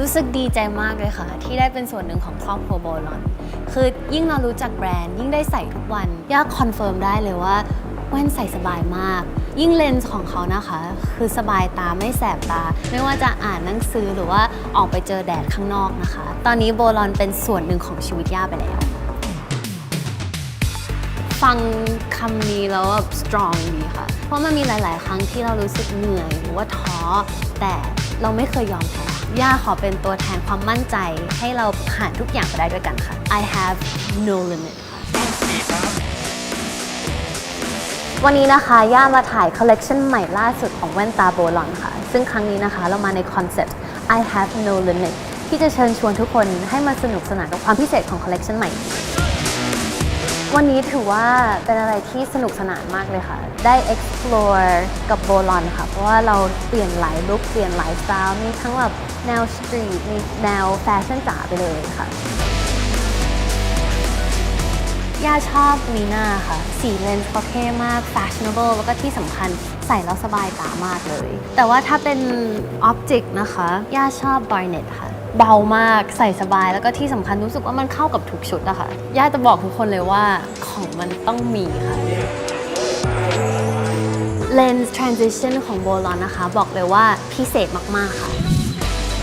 รู้สึกดีใจมากเลยค่ะ ที่ได้เป็นส่วนหนึ่งของครอบครัวโบลอน คือยิ่งเรารู้จักแบรนด์ ยิ่งได้ใส่ทุกวันย่าคอนเฟิร์มได้เลยว่าแว่นใส่สบายมาก ยิ่งเลนส์ของเขานะคะ คือสบายตาไม่แสบตา ไม่ว่าจะอ่านหนังสือหรือว่าออกไปเจอแดดข้างนอกนะคะ ตอนนี้โบลอนเป็นส่วนหนึ่งของชีวิตย่าไปแล้ว ฟังคำนี้แล้วแบบ strong ดีค่ะ เพราะมันมีหลาย ๆ ครั้งที่เรารู้สึกเหนื่อยหรือว่าท้อแต่เราไม่เคยยอมแพ้ ย่าขอเป็นตัวแทนความมั่นใจให้เราผ่านทุกอย่างไปได้ด้วยกันค่ะ I have no limit วันนี้นะคะย่ามาถ่ายคอลเลกชันใหม่ล่าสุดของแว่นตาโบลอนค่ะ ซึ่งครั้งนี้นะคะเรามาในคอนเซ็ปต์ I have no limit ที่จะเชิญชวนทุกคนให้มาสนุกสนานกับความพิเศษของคอลเลกชันใหม่ วันนี้ถือว่าเป็นอะไรที่สนุกสนานมากเลยค่ะ ได้ explore กับโบลอนค่ะ เพราะว่าเราเปลี่ยนหลายลุคเปลี่ยนหลายสไตล์มีทั้งแบบแนวสตรีทมีแนวแฟชั่นจ๋าไปเลยค่ะย่าชอบมีหน้าค่ะ สีเลนส์เขาเท่มาก fashionable แล้วก็ที่สำคัญใส่แล้วสบายตามากเลย แต่ว่าถ้าเป็น object นะคะ ย่าชอบ Barnett ค่ะ เบามากใส่สบายแล้วก็ที่สำคัญรู้สึกว่ามันเข้ากับทุกชุดอะค่ะย่าจะบอกทุกคนเลยว่าของมันต้องมีค่ะ Lens Transition ของโบลอนนะคะ บอกเลยว่าพิเศษมาก ๆ ค่ะ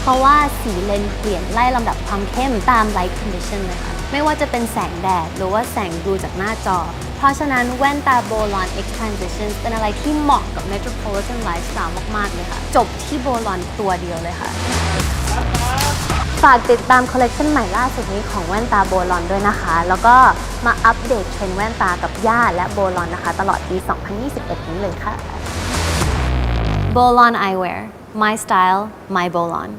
เพราะว่าสีเลนส์เปลี่ยนไล่ลำดับความเข้มตาม light condition เลยค่ะ ไม่ว่าจะเป็นแสงแดด หรือว่าแสงดูจากหน้าจอ เพราะฉะนั้นแว่นตาโบลอน X Transition เป็นอะไรที่เหมาะกับ Metropolitan Lifestyle มาก ๆ เลยค่ะ จบที่โบลอนตัวเดียวเลยค่ะ ฝากติดตามคอลเลกชันใหม่ล่าสุดนี้ของแว่นตาโบลอนด้วยนะคะ แล้วก็มาอัปเดตเทรนด์แว่นตากับย่าและโบลอนนะคะ ตลอดปี 2021 นี้เลยค่ะ Bolon Eyewear My Style My Bolon